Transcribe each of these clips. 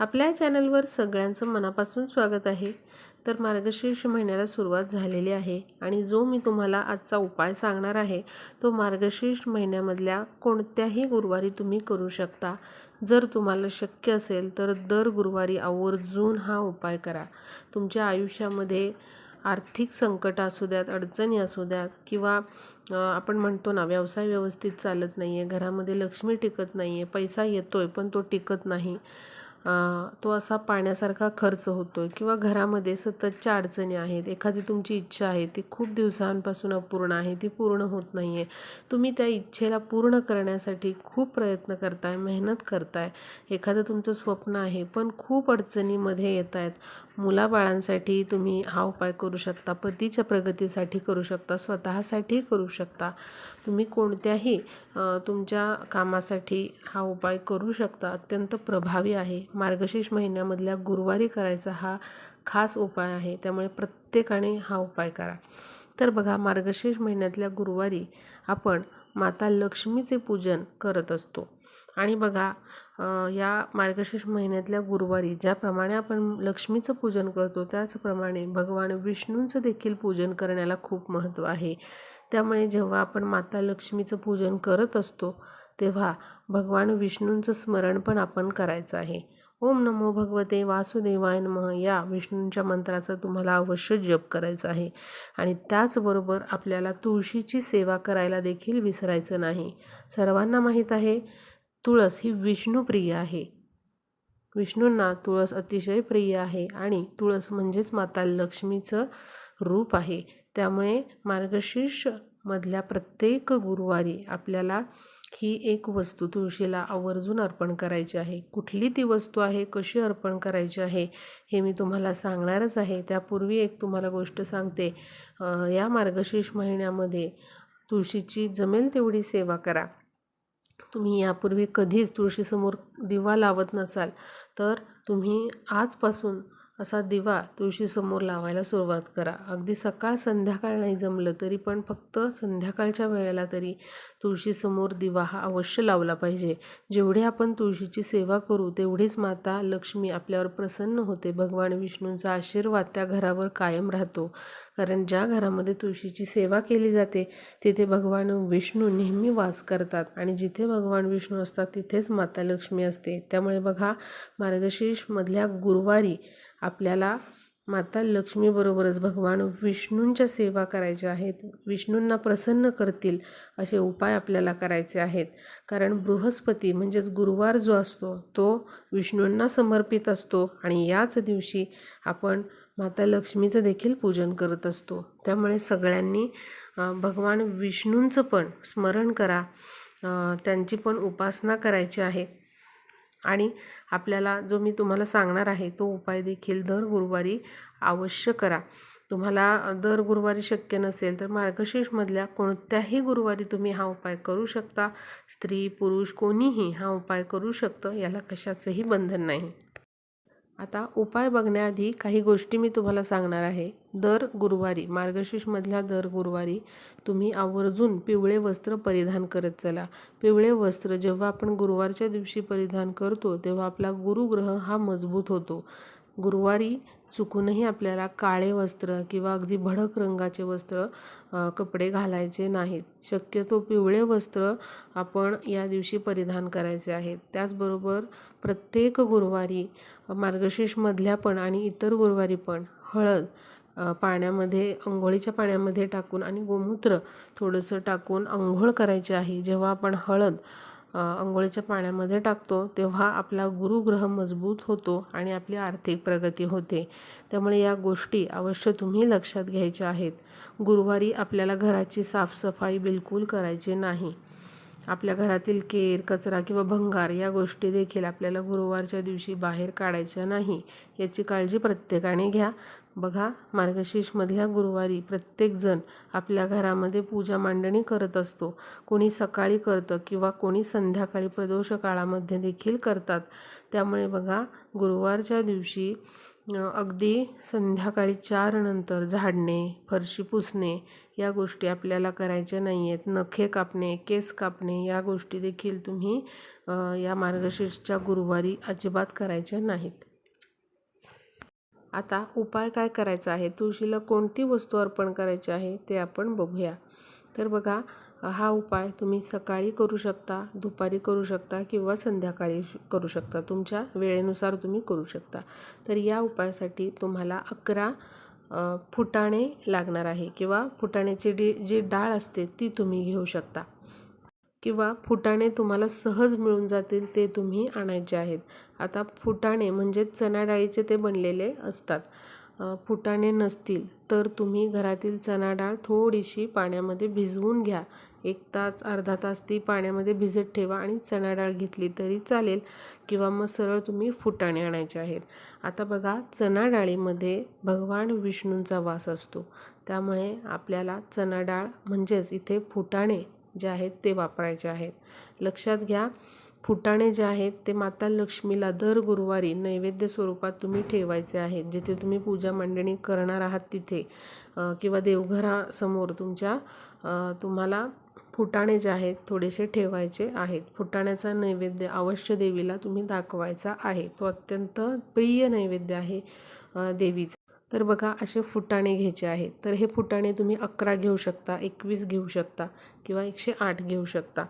आपल्या चॅनलवर सगळ्यांचं मनापासून स्वागत आहे. तर मार्गशीर्ष महिन्याला सुरुवात झालेली आहे आणि जो मी तुम्हाला आजचा उपाय सांगणार आहे तो मार्गशीर्ष महिन्यामधल्या कोणत्याही गुरुवारी तुम्ही करू शकता. जर तुम्हाला शक्य असेल तर दर गुरुवारी आवर्जून हा उपाय करा. तुमच्या आयुष्यामध्ये आर्थिक संकट असू द्यात अडचणी असू द्यात किंवा आपण म्हणतो ना व्यवसाय व्यवस्थित चालत नाही आहे घरामध्ये लक्ष्मी टिकत नाही आहे पैसा येतो आहे पण तो टिकत नाही. तो असा पाण्यासारखा खर्च होतो आहे किंवा घरामध्ये सततच्या अडचणी आहेत एखादी तुमची इच्छा आहे ती खूप दिवसांपासून अपूर्ण आहे ती पूर्ण होत नाही आहे तुम्ही त्या इच्छेला पूर्ण करण्यासाठी खूप प्रयत्न करताय मेहनत करताय. एखादं तुमचं स्वप्न आहे पण खूप अडचणीमध्ये येत आहेत मुलाबाळांसाठी तुम्ही हा उपाय करू शकता पतीच्या प्रगतीसाठी करू शकता स्वतःसाठी करू शकता. तुम्ही कोणत्याही तुमच्या कामासाठी हा उपाय करू शकता अत्यंत प्रभावी आहे. मार्गशीर्ष महिन्यामधल्या गुरुवारी करायचा हा खास उपाय आहे. त्यामुळे प्रत्येकाने हा उपाय करा. तर बघा मार्गशीर्ष महिन्यातल्या गुरुवारी आपण माता लक्ष्मीचे पूजन करत असतो. आणि बघा या मार्गशीर्ष महिन्यातल्या गुरुवारी ज्याप्रमाणे आपण लक्ष्मीचं पूजन करतो त्याचप्रमाणे भगवान विष्णूंचं देखील पूजन करण्याला खूप महत्त्व आहे. त्यामुळे जेव्हा आपण माता लक्ष्मीचं पूजन करत असतो तेव्हा भगवान विष्णूंचं स्मरण पण आपण करायचं आहे. ओम नमो भगवते वासुदेवाय नमः. या विष्णूंच्या मंत्राचा तुम्हाला अवश्य जप करायचा आहे. आणि त्याचबरोबर आपल्याला तुळशीची सेवा करायला देखील विसरायचं नाही. सर्वांना माहीत आहे तुळस ही विष्णुप्रिय आहे. विष्णूंना तुळस अतिशय प्रिय आहे आणि तुळस म्हणजेच माता लक्ष्मीचं रूप आहे. त्यामुळे मार्गशीर्ष मधल्या प्रत्येक गुरुवारी आपल्याला ही एक वस्तू तुळशीला आवर्जून अर्पण करायची आहे. कुठली ती वस्तू आहे? कशी अर्पण करायची आहे? हे मी तुम्हाला सांगणारच आहे. त्यापूर्वी एक तुम्हाला गोष्ट सांगते. या मार्गशीर्ष महिन्यामध्ये तुळशीची जमेल तेवढी सेवा करा. तुम्ही यापूर्वी कधीच तुळशीसमोर दिवा लावत नसाल तर तुम्ही आजपासून असा दिवा तुळशीसमोर लावायला सुरुवात करा. अगदी सकाळ संध्याकाळ नाही जमलं तरी पण फक्त संध्याकाळच्या वेळेला तरी तुळशीसमोर दिवा हा अवश्य लावला पाहिजे. जेवढी आपण तुळशीची सेवा करू तेवढीच माता लक्ष्मी आपल्यावर प्रसन्न होते. भगवान विष्णूंचा आशीर्वाद त्या घरावर कायम राहतो. कारण ज्या घरामध्ये तुळशीची सेवा केली जाते तिथे भगवान विष्णू नेहमी वास करतात. आणि जिथे भगवान विष्णू असतात तिथेच माता लक्ष्मी असते. त्यामुळे बघा मार्गशीर्षमधल्या गुरुवारी आपल्याला माता लक्ष्मीबरोबरच भगवान विष्णूंच्या सेवा करायच्या आहेत. विष्णूंना प्रसन्न करतील असे उपाय आपल्याला करायचे आहेत. कारण बृहस्पती म्हणजेच गुरुवार जो असतो तो विष्णूंना समर्पित असतो आणि याच दिवशी आपण माता लक्ष्मीचं देखील पूजन करत असतो. त्यामुळे सगळ्यांनी भगवान विष्णूंचं पण स्मरण करा. त्यांची पण उपासना करायची आहे. आणि आपल्याला जो मी तुम्हाला सांगणार आहे तो उपाय देखील दर गुरुवारी अवश्य करा. तुम्हाला दर गुरुवारी शक्य नसेल तर मार्गशीर्षमधल्या कोणत्याही गुरुवारी तुम्ही हा उपाय करू शकता. स्त्री पुरुष कोणीही हा उपाय करू शकतं याला कशाचंही बंधन नाही. आता उपाय बघण्याआधी काही गोष्टी मी तुम्हाला सांगणार आहे. दर गुरुवारी मार्गशीर्षमधल्या दर गुरुवारी तुम्ही आवर्जून पिवळे वस्त्र परिधान करत चला. पिवळे वस्त्र जेव्हा आपण गुरुवारच्या दिवशी परिधान करतो तेव्हा आपला गुरुग्रह हा मजबूत होतो. गुरुवारी चुकूनही आपल्याला काळे वस्त्र किंवा अगदी भडक रंगाचे वस्त्र कपडे घालायचे नाहीत. शक्यतो पिवळे वस्त्र आपण या दिवशी परिधान करायचे आहेत. त्याचबरोबर प्रत्येक गुरुवारी मार्गशीर्षमधल्या पण आणि इतर गुरुवारी पण हळद पाण्यामध्ये अंघोळीच्या पाण्यामध्ये टाकून आणि गोमूत्र थोडंसं टाकून अंघोळ करायची आहे. जेव्हा आपण हळद अंघोळीच्या पाण्यामध्ये टाकतो तेव्हा आपला गुरुग्रह मजबूत होतो आणि आपली आर्थिक प्रगती होते. त्यामुळे या गोष्टी अवश्य तुम्ही लक्षात घ्यायच्या आहेत. गुरुवारी आपल्याला घराची साफसफाई बिलकुल करायची नाही. आपल्या घरातील केर कचरा किंवा भंगार या गोष्टी देखील आपल्याला गुरुवारच्या दिवशी बाहेर काढायच्या नाही याची काळजी प्रत्येकाने घ्या. बघा मार्गशीर्षमधल्या गुरुवारी प्रत्येकजण आपल्या घरामध्ये पूजा मांडणी करत असतो. कोणी सकाळी करतं किंवा कोणी संध्याकाळी प्रदोष काळामध्ये देखील करतात. त्यामुळे बघा गुरुवारच्या दिवशी अगदी संध्याकाळी चार नंतर झाडणे फरशी पुसणे या गोष्टी आपल्याला करायच्या नाही आहेत नखे कापणे केस कापणे या गोष्टी देखील तुम्ही या मार्गशीर्षच्या गुरुवारी अजिबात करायच्या नाहीत. आता उपाय काय करायचा आहे? तुळशीला कोणती वस्तू अर्पण करायची आहे ते आपण बघूया. तर बघा हा उपाय तुम्ही सकाळी करू शकता दुपारी करू शकता किंवा संध्याकाळी श- करू शकता. तुमच्या वेळेनुसार तुम्ही करू शकता. तर या उपायासाठी तुम्हाला अकरा फुटाणे लागणार आहे किंवा फुटाण्याची डी जी डाळ असते ती तुम्ही घेऊ शकता. किंवा फुटाणे तुम्हाला सहज मिळून जातील ते तुम्ही आणायचे आहेत. आता फुटाणे म्हणजे चणा डाळीचे ते बनलेले असतात. फुटाणे नसतील तर तुम्ही घरातील चणा डाळ थोडीशी पाण्यामध्ये भिजवून घ्या. एक तास अर्धा तास ती पाण्यामध्ये भिजत ठेवा आणि चणा डाळ घेतली तरी चालेल किंवा मग सरळ तुम्ही फुटाणे आणायचे आहेत. आता बघा चणा डाळीमध्ये भगवान विष्णूंचा वास असतो. त्यामुळे आपल्याला चणा डाळ म्हणजेच इथे फुटाणे जे आहेत ते वापरायचे आहेत. लक्षात घ्या फुटाणे जे आहेत ते माता लक्ष्मीला दर गुरुवारी नैवेद्य स्वरूपात तुम्ही ठेवायचे आहेत. जिथे तुम्ही पूजा मांडणी करणार आहात तिथे किंवा देवघरासमोर तुमच्या तुम्हाला फुटाणे जे आहेत थोडेसे ठेवायचे आहेत. फुटाण्याचा नैवेद्य अवश्य देवीला तुम्ही दाखवायचा आहे. तो अत्यंत प्रिय नैवेद्य आहे देवीचा. तर बघा असे फुटाणे घ्यायचे आहेत. तर हे फुटाणे तुम्ही अकरा घेऊ शकता एकवीस घेऊ शकता किंवा एकशे आठ घेऊ शकता.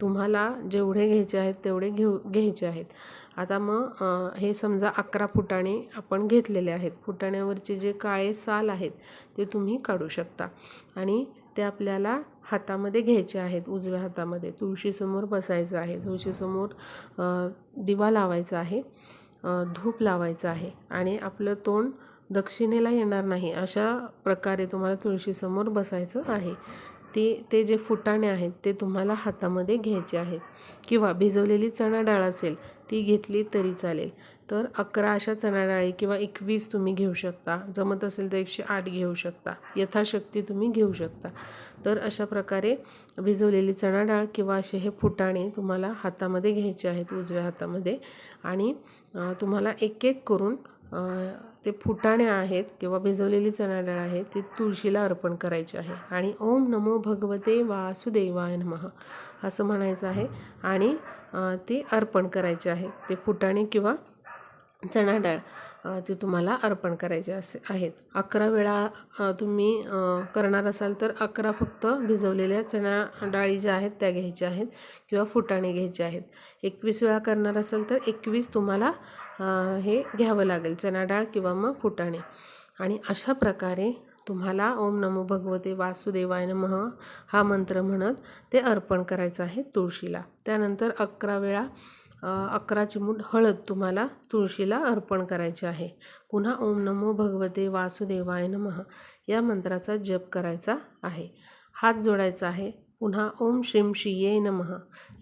तुम्हाला जेवढे घ्यायचे आहेत तेवढे घेऊ घ्यायचे आहेत. आता मग हे समजा अकरा फुटाणे आपण घेतलेले आहेत. फुटाण्यावरचे जे काळे साल आहेत ते तुम्ही काढू शकता. आणि ते आपल्याला हातामध्ये घ्यायचे आहेत उजव्या हातामध्ये. तुळशीसमोर बसायचं आहे. तुळशीसमोर दिवा लावायचा आहे. धूप लावायचं आहे. आणि आपलं तोंड दक्षिणेला येणार नाही अशा प्रकारे तुम्हाला तुळशीसमोर बसायचं आहे. ते ते जे फुटाणे आहेत ते तुम्हाला हातामध्ये घ्यायचे आहेत. किंवा भिजवलेली चणा डाळ असेल ती घेतली तरी चालेल. तर अकरा अशा चणा डाळी किंवा एकवीस तुम्ही घेऊ शकता. जमत असेल तर एकशे आठ घेऊ शकता. यथाशक्ती तुम्ही घेऊ शकता. तर अशा प्रकारे भिजवलेली चणा डाळ किंवा असे हे फुटाणे तुम्हाला हातामध्ये घ्यायचे आहेत उजव्या हातामध्ये. आणि तुम्हाला एक एक करून ते फुटाणे आहेत किंवा भिजवलेली चणा डाळ आहे ती तुळशीला अर्पण करायची आहे. आणि ओम नमो भगवते वासुदेवाय नमः असं म्हणायचं आहे. आणि ते अर्पण करायचे आहे. ते फुटाणे किंवा चणा डाळ ती तुम्हाला अर्पण करायचे असे आहेत. अकरा वेळा तुम्ही करणार असाल तर अकरा फक्त भिजवलेल्या चणा डाळी ज्या आहेत त्या घ्यायच्या आहेत किंवा फुटाणे घ्यायचे आहेत. एकवीस वेळा करणार असाल तर एकवीस तुम्हाला हे घ्यावं लागेल चणा डाळ किंवा मग फुटाणे. आणि अशा प्रकारे तुम्हाला ओम नमो भगवते वासुदेवाय नमः हा मंत्र म्हणत ते अर्पण करायचं आहे तुळशीला. त्यानंतर अकरा वेळा अकरा चिमूट हळद तुम्हाला तुळशीला अर्पण करायची आहे. पुन्हा ओम नमो भगवते वासुदेवाय नमः या मंत्राचा जप करायचा आहे. हात जोडायचा आहे. पुन्हा ओम श्रीम श्रीये नमः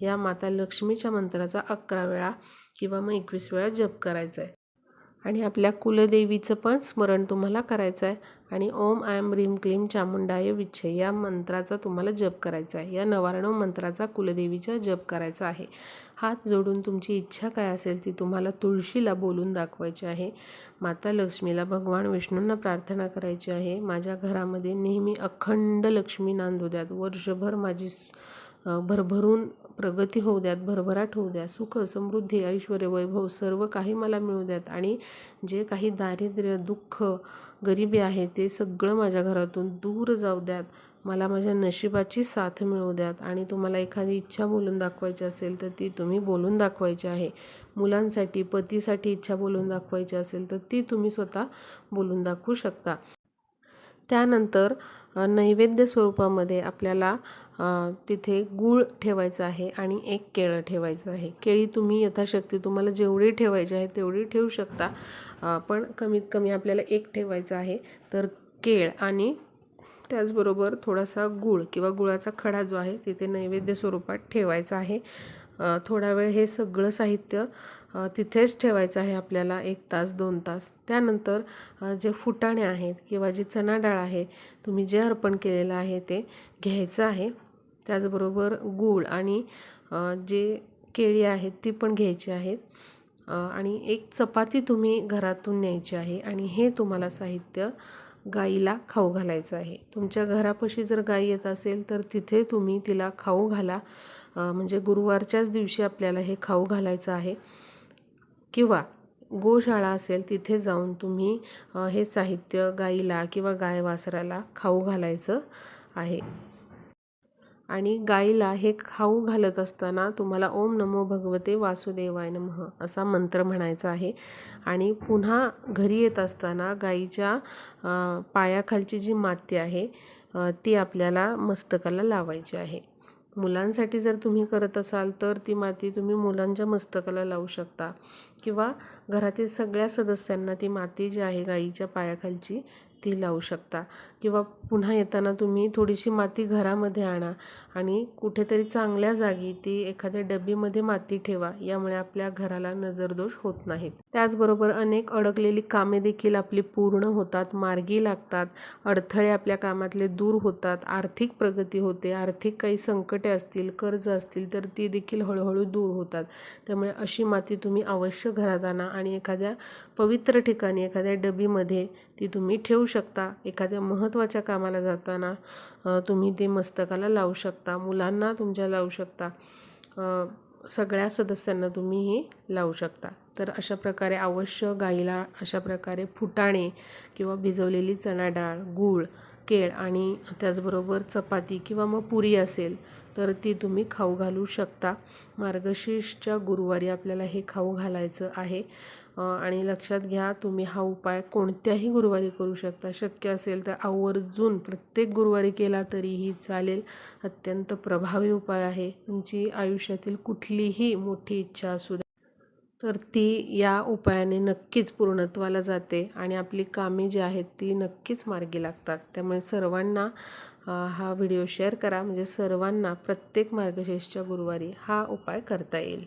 या माता लक्ष्मीच्या मंत्राचा अकरा वेळा किंवा मग एकवीस वेळा जप करायचा आहे. आणि आपल्या कुलदेवीचं पण स्मरण तुम्हाला करायचं आहे. आणि ओम आय एम रीम क्लीम चामुंडाय विच्छे या मंत्राचा तुम्हाला जप करायचा आहे. या नवारणव मंत्राचा कुलदेवीचा जप करायचा आहे. हात जोडून तुमची इच्छा काय असेल ती तुम्हाला तुळशीला बोलून दाखवायची आहे. माता लक्ष्मीला भगवान विष्णूंना प्रार्थना करायची आहे. माझ्या घरामध्ये नेहमी अखंड लक्ष्मी नांदू द्यात वर्षभर माझी भरभरून प्रगती होऊ द्यात भरभराट होऊ द्या सुख समृद्धी ऐश्वर वैभव सर्व काही मला मिळू द्यात. आणि जे काही दारिद्र्य दुःख गरिबी आहे ते सगळं माझ्या घरातून दूर जाऊ द्यात. मला माझ्या नशिबाची साथ मिळू द्यात. आणि तुम्हाला एखादी इच्छा बोलून दाखवायची असेल तर ती तुम्ही बोलून दाखवायची आहे. मुलांसाठी पतीसाठी इच्छा बोलून दाखवायची असेल तर ती तुम्ही स्वतः बोलून दाखवू शकता. त्यानंतर नैवेद्य स्वरूपामध्ये आपल्याला तिथे गूळ ठेवायचं आहे आणि एक केळं ठेवायचं आहे. केळी तुम्ही यथाशक्ती तुम्हाला जेवढी ठेवायची आहे तेवढी ठेवू शकता. पण कमीत कमी आपल्याला एक ठेवायचं आहे. तर केळ आणि त्याचबरोबर थोडासा गूळ किंवा गुळाचा खडा जो आहे तिथे नैवेद्य स्वरूपात ठेवायचा आहे. थोडा वेळ हे सगळं साहित्य तिथेच ठेवायचं आहे आपल्याला एक तास दोन तास. त्यानंतर जे फुटाणे आहेत किंवा जी चणा डाळ आहे तुम्ही जे अर्पण केलेलं आहे ते घ्यायचं आहे. त्याचबरोबर गूळ आणि जे केळी आहेत ती पण घ्यायची आहेत. आणि एक चपाती तुम्ही घरातून न्यायची आहे आणि हे तुम्हाला साहित्य गाईला खाऊ घालायचं आहे. तुमच्या घरापाशी जर गाई येत असेल तर तिथे तुम्ही तिला खाऊ घाला. म्हणजे गुरुवारच्याच दिवशी आपल्याला हे खाऊ घालायचं आहे. किंवा गोशाळा असेल तिथे जाऊन तुम्ही हे साहित्य गाईला किंवा गाय वासराला खाऊ घालायचं आहे. आणि गाईला हे खाऊ घालत असताना तुम्हाला ओम नमो भगवते वासुदेवाय नमः असा मंत्र म्हणायचा आहे. आणि पुन्हा घरी येत असताना गाईच्या पायाखालची जी माती आहे ती आपल्याला मस्तकाला लावायची आहे. मुलांसाठी जर तुम्ही करत असाल तर ती माती तुम्ही मुलांच्या मस्तकाला लावू शकता. किंवा घरातील सगळ्या सदस्यांना ती माती जी आहे गाईच्या पायाखालची ती लावू शकता. किंवा पुन्हा येताना तुम्ही थोडीशी माती घरामध्ये आणा आणि कुठेतरी चांगल्या जागी ती एखाद्या डबीमध्ये माती ठेवा यामुळे आपल्या घराला नजरदोष होत नाहीत. त्याचबरोबर अनेक अडकलेली कामे देखील आपली पूर्ण होतात मार्गी लागतात अडथळे आपल्या कामातले दूर होतात आर्थिक प्रगती होते आर्थिक काही संकटे असतील कर्ज असतील तर ती देखील हळूहळू दूर होतात. त्यामुळे अशी माती तुम्ही अवश्य घरात आणा आणि एखाद्या पवित्र ठिकाणी एखाद्या डबीमध्ये ती तुम्ही ठेवू शकता एखाद्या महत्त्वाच्या कामाला जाताना. तुम्ही ते मस्तकाला लावू शकता मुलांना तुमच्या लावू शकता. सगळ्या सदस्यांना तुम्ही हे लावू शकता. तर अशा प्रकारे अवश्य गाईला अशा प्रकारे फुटाणे किंवा भिजवलेली चणा डाळ गूळ केळ आणि त्याचबरोबर चपाती किंवा मग पुरी असेल तर ती तुम्ही खाऊ घालू शकता. मार्गशीर्षच्या गुरुवारी आपल्याला हे खाऊ घालायचं आहे. आणि लक्षात घ्या तुम्ही हा उपाय कोणत्याही गुरुवारी करू शकता. शक्य असेल तर आवर्जून प्रत्येक गुरुवारी केला तरीही चालेल. अत्यंत प्रभावी उपाय आहे. तुमची आयुष्यातील कुठलीही मोठी इच्छा असू द्या. तर ती या उपायाने नक्कीच पूर्णत्वाला जाते आणि आपली कामे जी आहेत ती नक्कीच मार्गी लागतात. त्यामुळे सर्वांना हा व्हिडिओ शेअर करा. म्हणजे सर्वांना प्रत्येक मार्गशीर्षच्या गुरुवारी हा उपाय करता येईल.